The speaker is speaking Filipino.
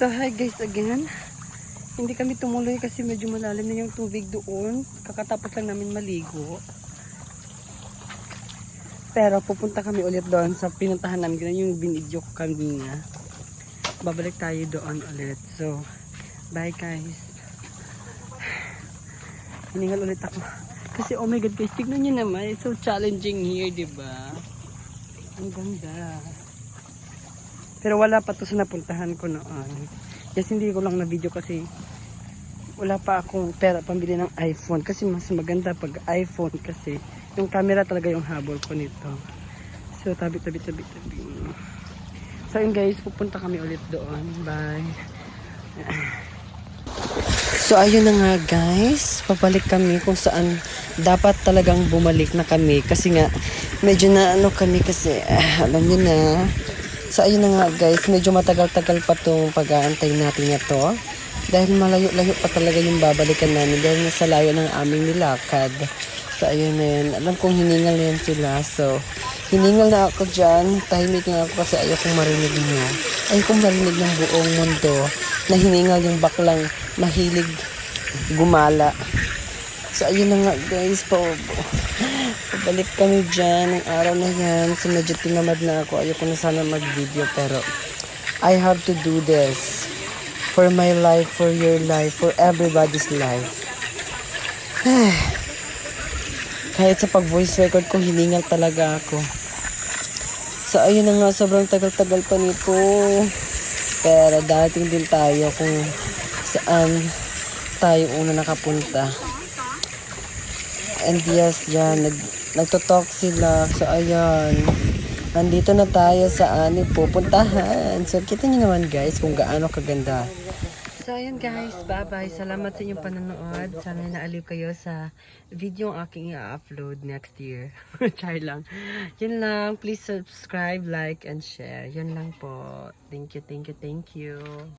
So hi guys again. Hindi kami tumuloy kasi medyo malalim na yung tubig doon. Kakatapos lang namin maligo. Pero pupunta kami ulit doon sa pinuntahan namin yung binidyo ko kanina. Babalik tayo doon ulit. So, bye guys. Hiningal ulit ako. Kasi oh my god guys, tignan nyo naman. It's so challenging here, di ba? Ang ganda. Pero wala pa to sa napuntahan ko noon. Yes, hindi ko lang na video kasi wala pa akong pera pambili ng iPhone. Kasi mas maganda pag iPhone kasi yung camera talaga yung habol ko nito. So, tabi, tabi, tabi, tabi. So, yun guys, pupunta kami ulit doon. Bye. So, ayun na nga guys. Pabalik kami kung saan dapat talagang bumalik na kami. Kasi nga, medyo na ano kami kasi, ah, alam niyo na. So, ayun na nga guys. Medyo matagal-tagal pa itong pag-aantay natin na. Dahil malayo-layo pa talaga yung babalikan namin. Dahil nasa layo ng aming nilakad. So, ayun na yan. Alam kong hiningal na yan sila. So, hiningal na ako dyan. Tahimik na ako kasi ayokong marinig nyo. Ayokong marinig ng buong mundo na hiningal yung baklang mahilig gumala. So, ayun na nga guys. Pa pabalik kami dyan ng araw na yan. So, medyo tinamad na ako. Ayoko na sana mag-video pero I have to do this. For my life, for your life, for everybody's life. Kahit sa pag-voice record ko, hiningal talaga ako. So, ayun na nga, sobrang tagal-tagal pa nito. Pero dating din tayo kung saan tayo una nakapunta. And yes, yan, nag, nagtotalk sila. So, ayan. Nandito na tayo sa aming pupuntahan. So, kita niyo naman guys kung gaano kaganda. So, ayan guys. Bye-bye. Salamat sa inyong panonood. Sana naaliw kayo sa video ang aking i-upload next year. Char lang. Yun lang. Please subscribe, like, and share. Yun lang po. Thank you, thank you, thank you.